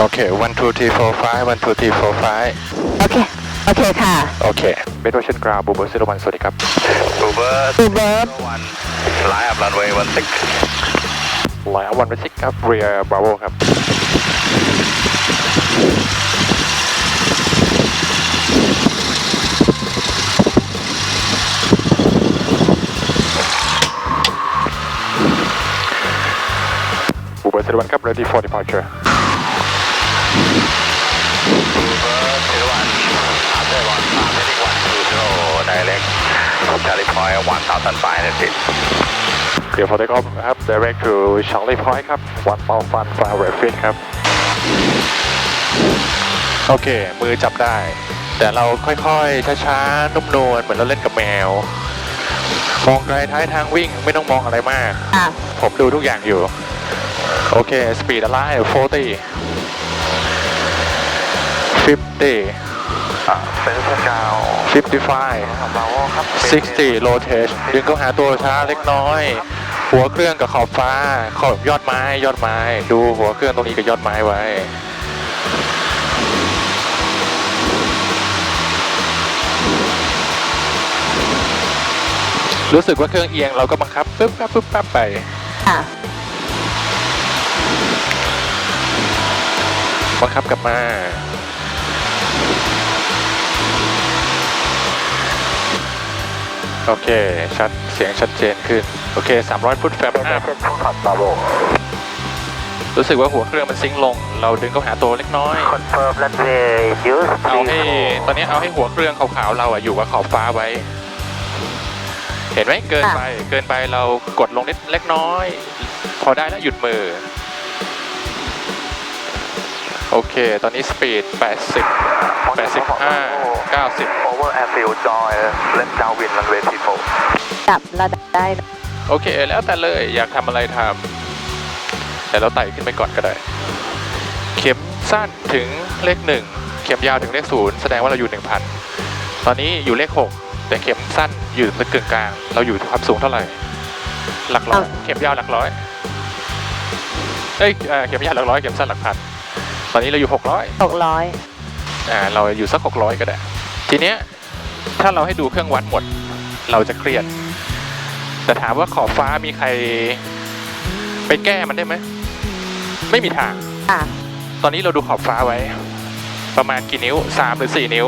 โอเค one two three four five one two three four five โอเค โอเคค่ะโอเคเบทโอเชียนกราวบูเบอร์ซิโรวันสวัสดีครับบูเบอร์บูเบิร์ตวันไลน์อัพรันเวย์วันซิกไลน์วันเวสิกครับเรียบราโวครับ บูเบอร์ซิโรวันครับ ready for departure ชาลีพอยต์วันเท้าตันไฟนั่นสิ Clear for takeoff ครับ direct to Charlie Point ครับ one mile fun f l y r e f i t ครับ โอเค มือจับได้ แต่เราค่อยๆ ช้าๆ นุ่มนวลเหมือนเราเล่นกับแมว มองไกลท้ายทางวิ่งไม่ต้องมองอะไรมาก ผมดูทุกอย่างอยู่ โอเคสปีดอะไร40 50 ซนเซอร์กาว55 บาโวครับ60 rotation ดึงเข้าหาตัวช้าเล็กน้อย หัวเครื่องกับขอบฟ้า ขอบยอดไม้ ยอดไม้ ดูหัวเครื่องตรงนี้กับยอดไม้ไว้ รู้สึกว่าเครื่องเอียงเราก็บังคับปึ๊บปั๊บปึ๊บปั๊บไปอะ บังคับกลับมา โอเค ชัด เสียงชัดเจนขึ้น โอเค 300 ฟุตแฟมอัพขัดบาโวรู้สึกว่าหัวเครื่องมันซิงค์ลง เราดึงเข้าหาตัวเล็กน้อย คอนเฟิร์มรันเวย์ยูสเอาให้ ตอนนี้เอาให้หัวเครื่องขาวๆเราอะอยู่กับขอบฟ้าไว้ เห็นไหมเกินไป เกินไปเรากดลงนิดเล็กน้อย พอได้แล้วหยุดมือ โอเค ตอนนี้สปีด 80 85 90โอเวอร์แอร์ฟิลจอยเล่นดาววินรันเวย์ทีโฟจับระดับได้นะโอเค แล้วแต่เลยอยากทำอะไรทำแต่เราไต่ขึ้นไปก่อนก็ได้ เข็มสั้นถึงเลขหนึ่งเข็มยาวถึงเลขศูนย์แสดงว่าเราอยู่หนึ่งพันตอนนี้อยู่เลขหกแต่เข็มสั้นอยู่ตรงกึ่งกลาง เราอยู่ความสูงเท่าไหร่ หลักร้อย เข็มยาวหลักร้อยเอ้ยเอ่อเข็มยาวหลักร้อย เข็มสั้นหลักพัน ตอนนี้เราอยู่หกร้อยหกร้อยอ่าเราอยู่สักหกร้อยก็ได้ ทีเนี้ยถ้าเราให้ดูเครื่องวัดหมด เราจะเครียด แต่ถามว่าขอบฟ้ามีใคร ไปแก้มันได้ไหม ไม่มีทางอะตอนนี้เราดูขอบฟ้าไว้ ประมาณกี่นิ้วสามหรือสี่นิ้ว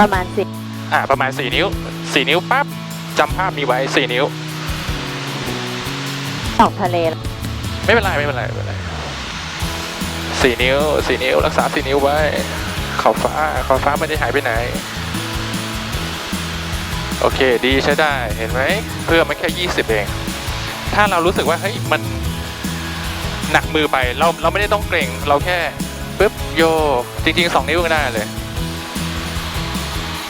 ประมาณสิบอ่า ประมาณสี่นิ้วสี่นิ้วปั๊บจำภาพนี้ไว้สี่นิ้ว ออกทะเล ไม่เป็นไรไม่เป็นไรไม่เป็นไร สี่นิ้วสี่นิ้ว รักษาสี่นิ้วไว้ขอบฟ้าขอบฟ้าไม่ได้หายไปไหน โอเคดีใช้ได้เห็นไหมเพื่อมันแค่ยี่สิบเอง ถ้าเรารู้สึกว่าเฮ้ยมันหนักมือไปเราเราไม่ได้ต้องเกรงเราแค่ปึ๊บโยกจริงๆสองนิ้วก็ได้เลย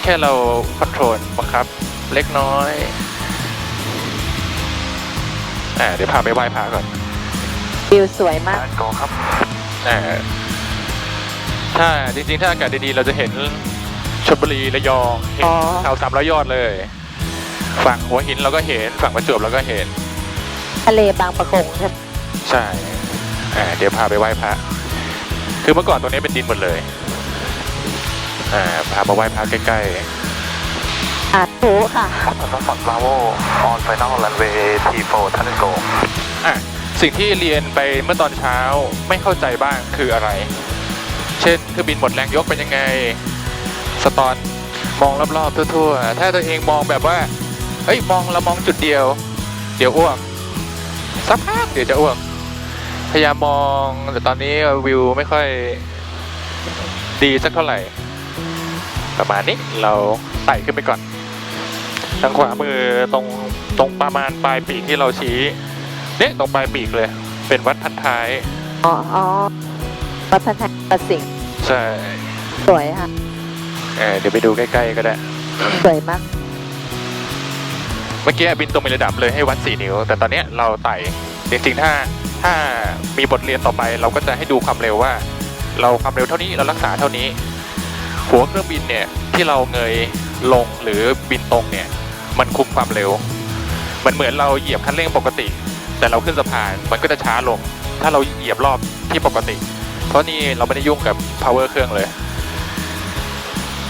แค่เราคอนโทรลบังคับ เล็กน้อยอ่าเดี๋ยวพาไปไหว้พระก่อนวิวสวยมากการโกครับ อ่าถ้าจริงๆ ถ้าอากาศดีๆ เราจะเห็นชลบุรีระยองเห็นอ๋อ เขาสามร้อยยอดเลย ฝั่งหัวหินเราก็เห็น ฝั่งประจวบเราก็เห็น ทะเลบางประกงใช่ไหมใช่อ่าเดี๋ยวพาไปไหว้พระ คือเมื่อก่อนตรงนี้เป็นดินหมดเลยอ่าพามาไหว้พระใกล้อะถูค่ะต้องฝัดบาโวออนไฟนอลรันเวย์ทีโฟทันโกๆอะ สิ่งที่เรียนไปเมื่อตอนเช้าไม่เข้าใจบ้างคืออะไร เช่นเครื่องบินหมดแรงยกเป็นยังไง สตอนมองรอบๆทั่วๆ ถ้าตัวเองมองแบบว่า เฮ้ยมองเรามองจุดเดียว เดี๋ยวอ้วกสักพักเดี๋ยวจะอ้วก พยายามมองแต่ตอนนี้วิวไม่ค่อยดีสักเท่าไหร่ ประมาณนี้เราไต่ขึ้นไปก่อน ทางขวามือตรงตรงประมาณปลายปีกที่เราชี้ เนี่ยตรงปลายปีกเลย เป็นวัดพันท้าย อ๋ออ๋อวัดพันธประสิงห์ใช่สวยค่ะเออเดี๋ยวไปดูใกล้ๆก็ได้ สวยมาก เมื่อกี้บินตรงไประดับเลยให้วัด4นิ้ว แต่ตอนเนี้ยเราไต่จริงๆถ้าถ้ามีบทเรียนต่อไปเราก็จะให้ดูความเร็วว่า เราความเร็วเท่านี้เรารักษาเท่านี้ หัวเครื่องบินเนี่ยที่เราเงยลงหรือบินตรงเนี่ย มันคุมความเร็ว มันเหมือนเราเหยียบคันเร่งปกติ แต่เราขึ้นสะพานมันก็จะช้าลง ถ้าเราเหยียบรอบที่ปกติ เพราะนี่เราไม่ได้ยุ่งกับ power เครื่องเลย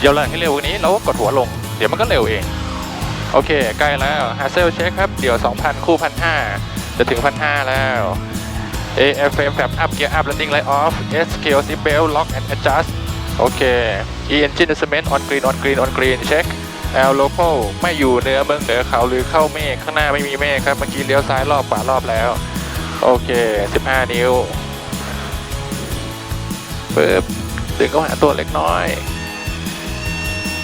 เดี๋ยวเราให้เร็วกว่านี้เราก็กดหัวลง เดี๋ยวมันก็เร็วเอง โอเค ใกล้แล้ว h a s s e l check ครับ เดี๋ยว 2,000 คู่1,500จะถึง1,500แล้ว AFM Fab Up Gear Up Landing Light Off S Scale Seat Belt Lock and Adjust โอเค E Engine Cement on green on green on green check L local ไม่อยู่เหนือเมืองเหนือเขาหรือเข้าเมฆข้างหน้าไม่มีเมฆครับเมื่อกี้เลี้ยวซ้ายรอบขวารอบแล้ว โอเค 15 นิ้วปึ๊บดึงเข้าหาตัวเล็กน้อย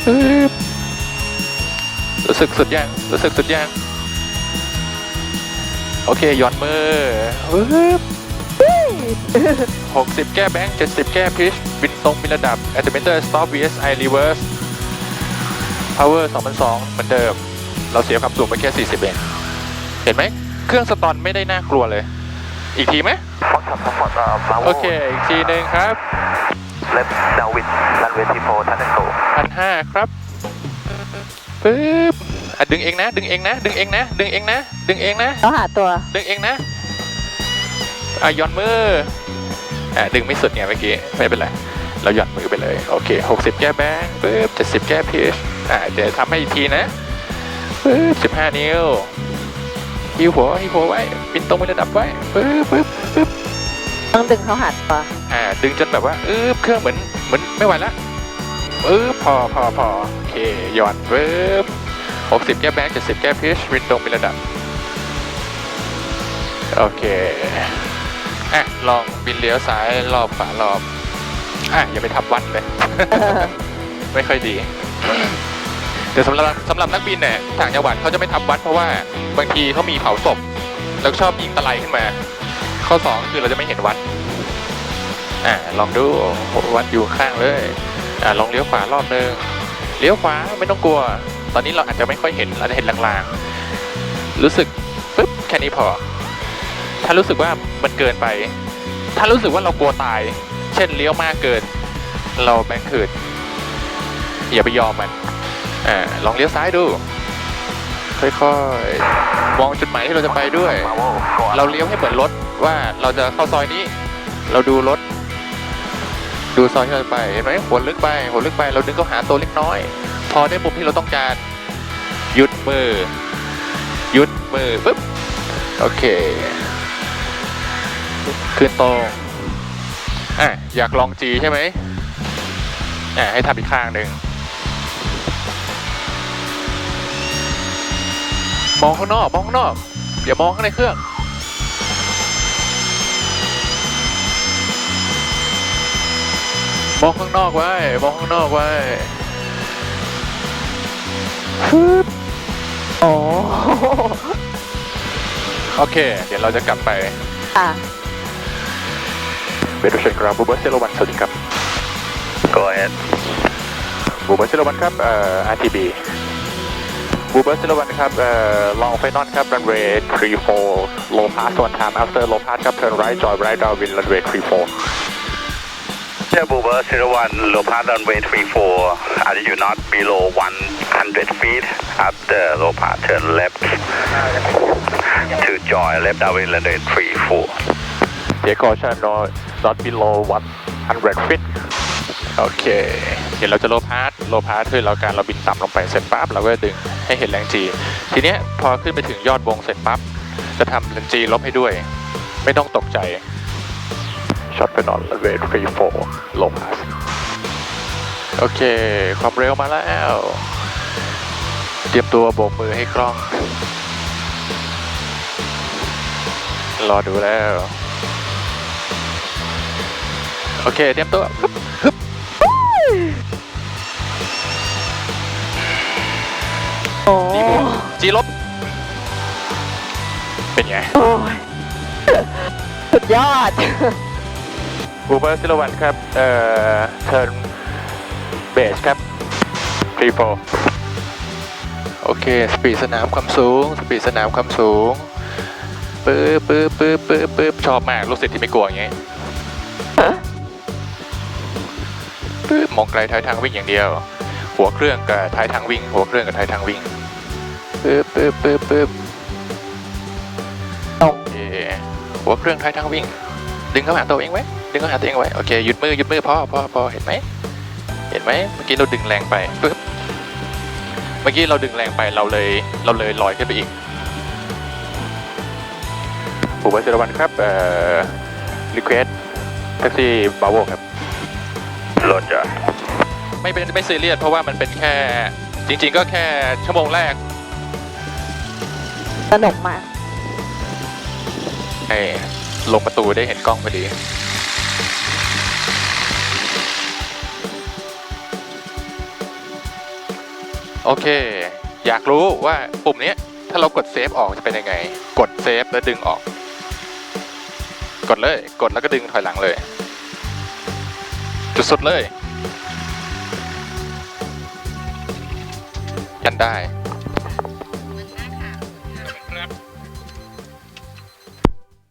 ปึ๊บรู้สึกสุดยังรู้สึกสุดยังโอเคหย่อนมือปึ๊บ60แก้แบงค์70แก้พิชบินตรงบินระดับ a t t e m e t e r stop VSI reverse power 2002 เหมือนเดิม เราเสียความสูงไปแค่ 40 เอง เห็นไหม เครื่องสตอนไม่ได้น่ากลัวเลย อีกทีไหม Foxtrot Foxtrot uh, Bravo โอเค อีกทีหนึ่งครับ left downwind runway 34 touch and go พันห้าครับปึ๊บอะดึงเองนะ ดึงเองนะ ดึงเองนะ ดึงเองนะ ดึงเองนะ ต้องหาตัว ดึงเองนะ อะหย่อนมือ อะดึงไม่สุดไงเมื่อกี้ ไม่เป็นไร เราหย่อนมือไปเลย โอเค 60 แก้แบงค์ปึ๊บ70 แก้พีช อะเดี๋ยวทำให้อีกทีนะปึ๊บ15นิ้วหิวหัวหิวหัวไว้ปินตรงไประดับไว้ปึ๊บปึ๊บปึ๊บต้องดึงเขาหาตัวอ่า ดึงจนแบบว่าอึ๊บเครื่องเหมือนเหมือนไม่ไหวละปึ๊บพอพอพอโอเคหย่อนปึ๊บ60แก้แบงค์70แก้พีชวินตรงไประดับ โอเคอะลองบินเลี้ยวซ้ายรอบขวารอบอะอย่าไปทับวัดเลย ไม่ค่อยดี แต่สำหรับสำหรับนักบินเนี่ยต่างจังหวัดเขาจะไม่ทับวัดเพราะว่าบางทีเขามีเผาศพ แล้วชอบยิงตะไลขึ้นมา ข้อสองคือเราจะไม่เห็นวัดอะลองดูวัดอยู่ข้างเลยอะลองเลี้ยวขวารอบนึงเลี้ยวขวาไม่ต้องกลัว ตอนนี้เราอาจจะไม่ค่อยเห็นเราจะเห็นลางๆ รู้สึกปึ๊บแค่นี้พอ ถ้ารู้สึกว่ามันเกินไป ถ้ารู้สึกว่าเรากลัวตาย เช่นเลี้ยวมากเกิน เราแบงคืนอย่าไปยอมมัน อลองเลี้ยวซ้ายดู ค่อยๆ มองจุดหมายที่เราจะไปด้วย เราเลี้ยวให้เหมือนรถว่าเราจะเข้าซอยนี้ เราดูรถ ดูซอยที่เราจะไป เห็นไหมหัวลึกไปหัวลึกไป เราดึงเข้าหาตัวเล็กน้อย พอได้มุมที่เราต้องการ หยุดมือ หยุดมือปุ๊บ โอเค ขึ้นตรงอะอยากลองจีใช่ไหมอะให้ทำอีกข้างหนึ่ง มองข้างนอกมองข้างนอกอย่ามองข้างในเครื่องมองข้างนอกไว้มองข้างนอกไว้ฮึบโอ้โอเค เดี๋ยวเราจะกลับไปค่ะเบรูเชนกราบูเบอร์เซโลวันสวัสดีครับ go ahead บูเบอร์เซโลวันครับเอ่อ RTB บูเบอร์เซโลวันครับเอ่อลองไฟนอลครับ runway 34 low pass one time after low pass ครับ turn right join right downwind runway 34 Yeah, Boober 01, low pass runway 34, altitude not below 100 feet. After low pass, turn left to join left downwind runway 34. Take caution not not below 100 feet โอเคเดี๋ยวเราจะโลพาร์ทโลพาร์ทคือเราการเราบินต่ำลงไปเสร็จปั๊บเราก็ดึงให้เห็นแรงจีทีเนี้ยพอขึ้นไปถึงยอดวงเสร็จปั๊บจะทำแรงจีลบให้ด้วย ไม่ต้องตกใจช็อตไปนอนเวทฟรีโฟโลพาร์ทโอเค ความเร็วมาแล้ว เตรียมตัวโบกมือให้กล้อง รอดูแล้ว โอเค เตรียมตัว ฮึบฮึบจีบวกจีลบเป็นไงโอ้ยสุดยอดบูเบอร์ซิลวันครับ เอ่อเทิร์นเบสครับฟรีโฟโอเค สปีดสนามความสูง สปีดสนามความสูงปื๊บปื๊บปื๊บปื๊บปื๊บชอบมาก ลูกศิษย์ที่ไม่กลัวอย่างเงี้ยปื๊บมองไกลท้ายทางวิ่งอย่างเดียว หัวเครื่องกับท้ายทางวิ่ง หัวเครื่องกับท้ายทางวิ่งปื๊บปื๊บปื๊บปื๊บตรงโอเคหัวเครื่องท้ายทางวิ่ง ดึงเข้าหาตัวเองไว้ดึงเข้าหาตัวเองไว้โอเคหยุดมือหยุดมือพอพอพอเห็นไหมเห็นไหมเมื่อกี้เราดึงแรงไปปึ๊บเมื่อกี้เราดึงแรงไปเราเลยเราเลยลอยขึ้นไปอีกผู้บริสุทธิ์วันครับเอ่อรีเควสแท็กซี่บาโวครับ Roger. ไม่เป็นไม่ซีเรียสเพราะว่ามันเป็นแค่จริง ๆ ก็แค่ชั่วโมงแรกสนุกมากให้ลงประตูได้เห็นกล้องพอดี โอเค อยากรู้ว่าปุ่มเนี้ยถ้าเรากดเซฟออกจะเป็นยังไง กดเซฟแล้วดึงออก กดเลย กดแล้วก็ดึงถอยหลังเลย จุดสุดเลย กันได้